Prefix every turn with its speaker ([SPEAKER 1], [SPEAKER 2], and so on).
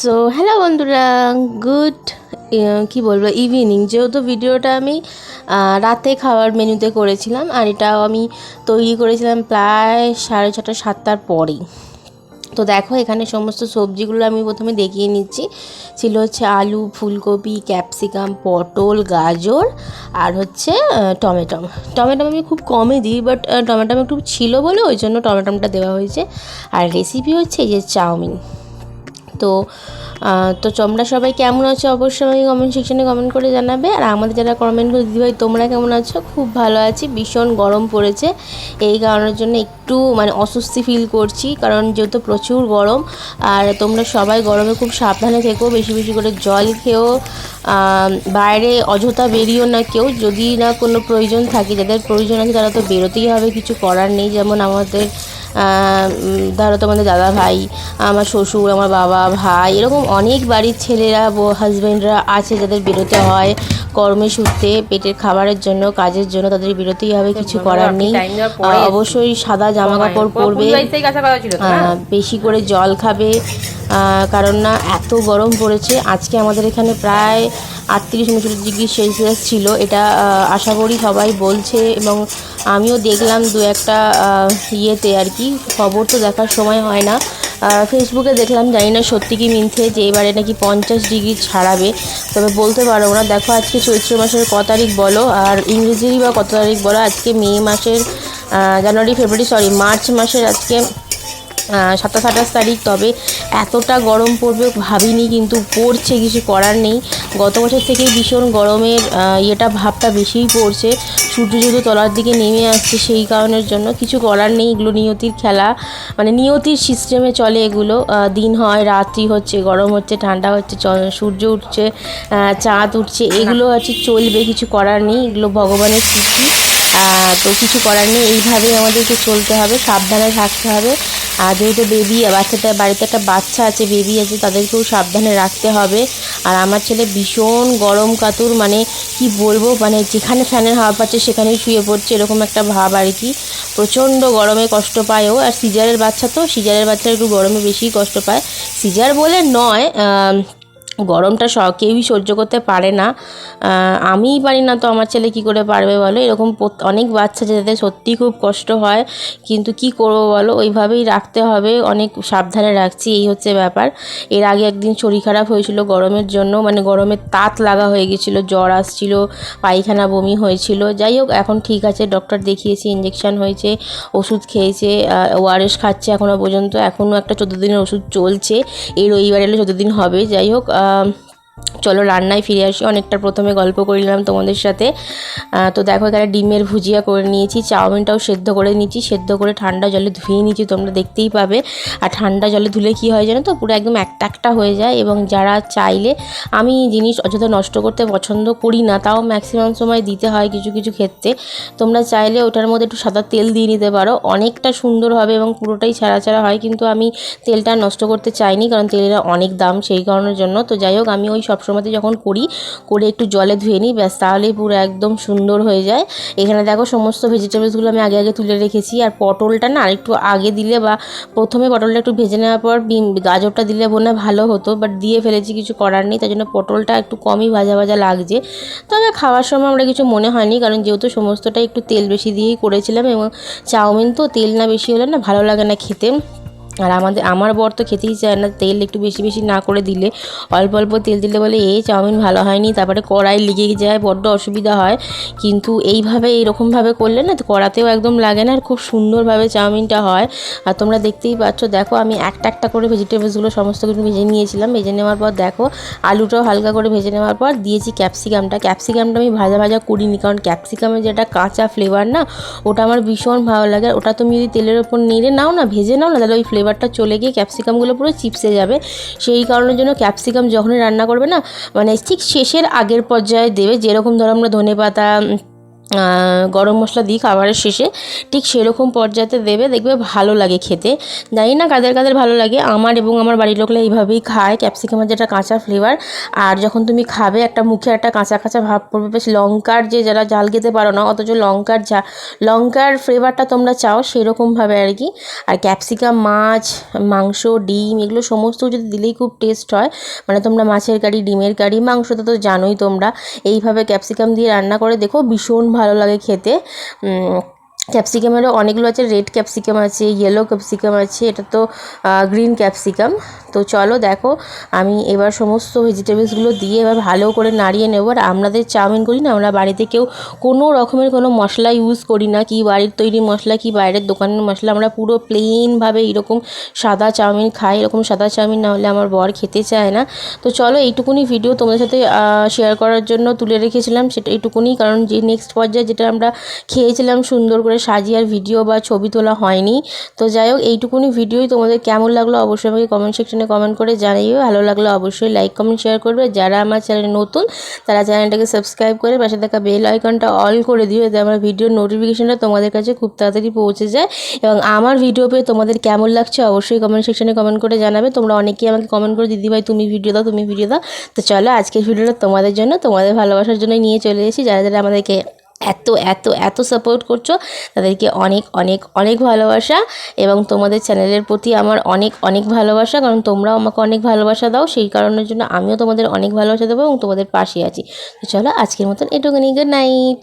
[SPEAKER 1] So hello বন্ধুরা good কি বলব ইভিনিং যেহেতু ভিডিওটা আমি রাতে খাওয়ার মেনুতে করেছিলাম, আর এটাও আমি তৈরি করেছিলাম প্রায় সাড়ে ছটা, সাতটার পরেই। তো দেখো, এখানে সমস্ত সবজিগুলো আমি প্রথমে দেখিয়ে নিচ্ছি। ছিল হচ্ছে আলু, ফুলকপি, ক্যাপসিকাম, পটল, গাজর, আর হচ্ছে টমেটম। টমেটম আমি খুব কমই দিই বাট টমেটম একটু ছিল বলে ওই জন্য টমেটমটা দেওয়া হয়েছে। আর রেসিপি হচ্ছে এই যে চাউমিন। তো তো তোমরা সবাই কেমন আছো? অবশ্যই আমাকে কমেন্ট সেকশনে কমেন্ট করে জানাবে। আর আমাদের যারা কমেন্ট করে দিদিভাই, তোমরা কেমন আছো? খুব ভালো আছি। ভীষণ গরম পড়েছে। এই কারণের জন্য একটু মানে অস্বস্তি ফিল করছি। কারণ যেহেতু প্রচুর গরম, আর তোমরা সবাই গরমে খুব সাবধানে থেকো। বেশি বেশি করে জল খেও। বাইরে অযথা বেরিও না কেউ। যদি না কোনো প্রয়োজন থাকে, যাদের প্রয়োজন আছে, তারা তো বেরোতেই হবে। কিছু করার নেই। যেমন আমাদের ধরো তোমাদের দাদা ভাই আমার শ্বশুর আমার বাবা ভাই এরকম অনেক বাড়ির ছেলেরা হাজব্যান্ডরা আছে যাদের বেরোতে হয় কর্মে সূত্রে পেটের খাবারের জন্য কাজের জন্য তাদের বিরতেই হবে কিছু করার নেই। অবশ্যই সাদা জামা কাপড় পরবে। বেশি করে জল খাবে। কারণ না, এত গরম পড়েছে। আজকে আমাদের এখানে প্রায় আটত্রিশ, উনচল্লিশ ডিগ্রি সেলসিয়াস ছিল। এটা আশা করি সবাই বলছে এবং আমিও দেখলাম দু একটা ইয়েতে আর কি। খবর তো দেখার সময় হয় না। ফেসবুকে দেখলাম, জানি না সত্যি কি মিথ্যে যে এবারে নাকি পঞ্চাশ ডিগ্রি ছাড়াবে। তবে বলতে পারব না দেখো আজকে চৈত্র মাসের ক তারিখ বলো, আর ইংরেজিরই বা কত তারিখ বলো, আজকে মে মাসের জানুয়ারি, ফেব্রুয়ারি সরি মার্চ মাসের আজকে সাতাশ আঠাশ তারিখ তবে এতটা গরম পড়বে ভাবিনি কিন্তু পড়ছে কিছু করার নেই। গত বছর থেকেই ভীষণ গরমের ইয়েটা ভাবটা বেশিই পড়ছে। সূর্য যেহেতু তলার দিকে নেমে আসছে সেই কারণের জন্য কিছু করার নেই। এগুলো নিয়তির খেলা মানে নিয়তির সিস্টেমে চলে এগুলো। দিন হয় রাত্রি হচ্ছে গরম হচ্ছে ঠান্ডা হচ্ছে সূর্য উঠছে চাঁদ উঠছে এগুলো হচ্ছে চলবে কিছু করার নেই। এগুলো ভগবানের সৃষ্টি তো কিছু করার নেই, এইভাবেই আমাদেরকে চলতে হবে, সাবধানে থাকতে হবে। আর যেহেতু বেবি বাচ্চাটা, বাড়িতে একটা বাচ্চা আছে বেবি আছে, তাদেরকেও সাবধানে রাখতে হবে। আর আমার ছেলে ভীষণ গরম কাতুর মানে কি বলব মানে যেখানে ফ্যানের হাওয়া পাচ্ছে সেখানেই শুয়ে পড়ছে, এরকম একটা ভাব আর কি। প্রচণ্ড গরমে কষ্ট পায় ও। আর সিজারের বাচ্চা তো, সিজারের বাচ্চা একটু গরমে বেশিই কষ্ট পায়। সিজার বলে নয় গরমটা স, কেউই সহ্য করতে পারে না। আমিই পারি না তো আমার ছেলে কি করে পারবে বলো? এরকম অনেক বাচ্চা যাদের সত্যিই খুব কষ্ট হয়, কিন্তু কি করব বলো? ওইভাবেই রাখতে হবে, অনেক সাবধানে রাখছি, এই হচ্ছে ব্যাপার। এর আগে একদিন শরীর খারাপ হয়েছিল গরমের জন্য মানে গরমের তাত লাগা হয়ে গেছিল, জ্বর আসছিল, পায়খানা বমি হয়েছিল। যাই হোক, এখন ঠিক আছে, ডক্টর দেখিয়েছি ইঞ্জেকশন হয়েছে, ওষুধ খেয়েছে ওআরএস খাচ্ছে এখনও পর্যন্ত এখনও একটা চোদ্দ দিনের ওষুধ চলছে, এই রবিবার এলে চোদ্দ দিন হবে। যাই হোক um, চলো রান্নায় ফিরে আসি। অনেকটা প্রথমে গল্প করে নিলাম তোমাদের সাথে। তো দেখো এখানে ডিমের ভুজিয়া করে নিয়েছি, চাউমিনটাও সেদ্ধ করে নিয়েছি সেদ্ধ করে ঠান্ডা জলে ধুয়ে নিয়েছি, তোমরা দেখতেই পাবে। আর ঠান্ডা জলে ধুলে কি হয় জানো তো, পুরো একদম একটা একটা হয়ে যায়। এবং যারা চাইলে, আমি জিনিস অযথা নষ্ট করতে পছন্দ করি না, তাও ম্যাক্সিমাম সময় দিতে হয় কিছু কিছু ক্ষেত্রে। তোমরা চাইলে ওটার মধ্যে একটু সাদা তেল দিয়ে নিতে পারো। অনেকটা সুন্দর হবে এবং পুরোটাই ছাড়া ছাড়া হয়, কিন্তু আমি তেলটা নষ্ট করতে চাইনি, কারণ তেলের অনেক দাম সেই কারণের জন্য। তো যাই হোক, আমি ওই সবসময়তে যখন করি, করে একটু জলে ধুয়ে নিই, ব্যাস তাহলেই পুরো একদম সুন্দর হয়ে যায়। এখানে দেখো সমস্ত ভেজিটেবলসগুলো আমি আগে আগে তুলে রেখেছি। আর পটলটা না আরেকটু আগে দিলে বা প্রথমে পটলটা একটু ভেজে নেওয়ার পর গাজরটা দিলে মনে ভালো হতো বাট দিয়ে ফেলেছি কিছু করার নেই তাই জন্য পটলটা একটু কমই ভাজা ভাজা লাগছে। তবে খাওয়ার সময় আমরা কিছু মনে হয়নি, কারণ যেহেতু সমস্তটাই একটু তেল বেশি দিয়েই করেছিলাম এবং চাউমিন তো তেল না বেশি হলে না ভালো লাগে না খেতে। আর আমাদের, আমার বর তো খেতেই চায় না, তেল একটু বেশি বেশি না করে দিলে, অল্প অল্প তেল দিলে বলে, এই চাউমিন ভালো হয়নি। তারপরে কড়াই লেগে যায়, বড্ড অসুবিধা হয়। কিন্তু এইভাবে এইরকমভাবে করলে না, কড়াতেও একদম লাগে না আর খুব সুন্দরভাবে চাউমিনটা হয়। আর তোমরা দেখতেই পাচ্ছ, দেখো আমি একটা একটা করে ভেজিটেবলসগুলো সমস্ত কিছু ভেজে নিয়েছিলাম। ভেজে নেওয়ার পর দেখো, আলুটাও হালকা করে ভেজে নেওয়ার পর দিয়েছি ক্যাপসিকামটা। ক্যাপসিকামটা আমি ভাজা ভাজা করিনি, কারণ ক্যাপসিকামের যেটা কাঁচা ফ্লেভার না, ওটা আমার ভীষণ ভালো লাগে। ওটা তুমি যদি তেলের ওপর নেড়ে নাও না, ভেজে নাও না, তাহলে ওই ফ্লেভারটা চলে গিয়ে ক্যাপসিকামগুলো পুরো চিপসে যাবে। সেই কারণের জন্য ক্যাপসিকাম যখনই রান্না করবে না মানে ঠিক শেষের আগের পর্যায়ে দেবে, যেরকম ধরো আমরা ধনে পাতা গরম মশলা দিই খাবারের শেষে ঠিক সেরকম পর্যায়ে দেবে, দেখবে ভালো লাগে খেতে। জানি না কাদের কাদের ভালো লাগে, আমার এবং আমার বাড়ির লোকরা এইভাবেই খায় ক্যাপসিকামের যেটা কাঁচা ফ্লেভার আর যখন তুমি খাবে, একটা মুখে একটা কাঁচা কাঁচা ভাব পড়বে, বেশ লঙ্কার যে যারা জাল খেতে পারো না, অথচ লঙ্কার ঝা, লঙ্কার ফ্লেভারটা তোমরা চাও সেরকমভাবে আর কি। আর ক্যাপসিকাম, মাছ, মাংস, ডিম, এগুলো সমস্ত যদি দিলেই খুব টেস্ট হয় মানে তোমরা মাছের কারি, ডিমের কারি মাংসটা তো জানোই তোমরা। এইভাবে ক্যাপসিকাম দিয়ে রান্না করে দেখো, ভীষণ ভালো লাগে খেতে। ক্যাপসিকামেরও অনেকগুলো আছে, রেড ক্যাপসিকাম আছে ইয়েলো ক্যাপসিকাম আছে, এটা তো গ্রিন ক্যাপসিকাম। তো চলো দেখো, আমি এবার সমস্ত ভেজিটেবলসগুলো দিয়ে এবার ভালো করে নাড়িয়ে নেব। আর আমাদের চাউমিন করি না, আমরা বাড়িতে কেউ কোনো রকমের কোনো মশলা ইউজ করি না, কি বাড়ির তৈরি মশলা, কি বাইরের দোকানের মশলা, আমরা পুরো প্লেনভাবে এরকম সাদা চাউমিন খাই, এরকম সাদা চাউমিন না হলে আমার বর খেতে চায় না। তো চলো এইটুকুনি ভিডিও তোমাদের সাথে শেয়ার করার জন্য তুলে রেখেছিলাম, সেটা এইটুকুনি, কারণ যে নেক্সট পর্যায়ে যেটা আমরা খেয়েছিলাম সুন্দর করে সাজিয়ে আর ভিডিও বা ছবি তোলা হয়নি। তো যাই হোক, এইটুকুনি ভিডিওই তোমাদের কেমন লাগল অবশ্যই আমাকে কমেন্ট সেকশনে কমেন্ট করে জানিও। ভালো লাগল অবশ্যই লাইক কমেন্ট শেয়ার করবে। যারা আমার চ্যানেলে নতুন, তারা চ্যানেলটাকে সাবস্ক্রাইব করে পাশে থাকা বেল আইকনটা অল করে দিও। এতে আমার ভিডিওর নোটিফিকেশনটা তোমাদের কাছে খুব তাড়াতাড়ি পৌঁছে যায়। এবং আমার ভিডিও পেয়ে তোমাদের কেমন লাগছে অবশ্যই কমেন্ট সেকশনে কমেন্ট করে জানাবে। তোমরা অনেকেই আমাকে কমেন্ট করে, দিদি ভাই, তুমি ভিডিও দাও, তুমি ভিডিও দাও। তো চলো, আজকের ভিডিওটা তোমাদের জন্য, তোমাদের ভালোবাসার জন্যই নিয়ে চলে এসেছি। যারা যারা আমাদেরকে এত এত এত সাপোর্ট করছ। তাদেরকে অনেক অনেক অনেক ভালোবাসা এবং তোমাদের চ্যানেলের প্রতি আমার অনেক অনেক ভালোবাসা। কারণ তোমরাও আমাকে অনেক ভালোবাসা দাও। সেই কারণের জন্য আমিও তোমাদের অনেক ভালোবাসা দেবো এবং তোমাদের পাশে আছি। তো চলো আজকের মতন এটুকুনি। Good night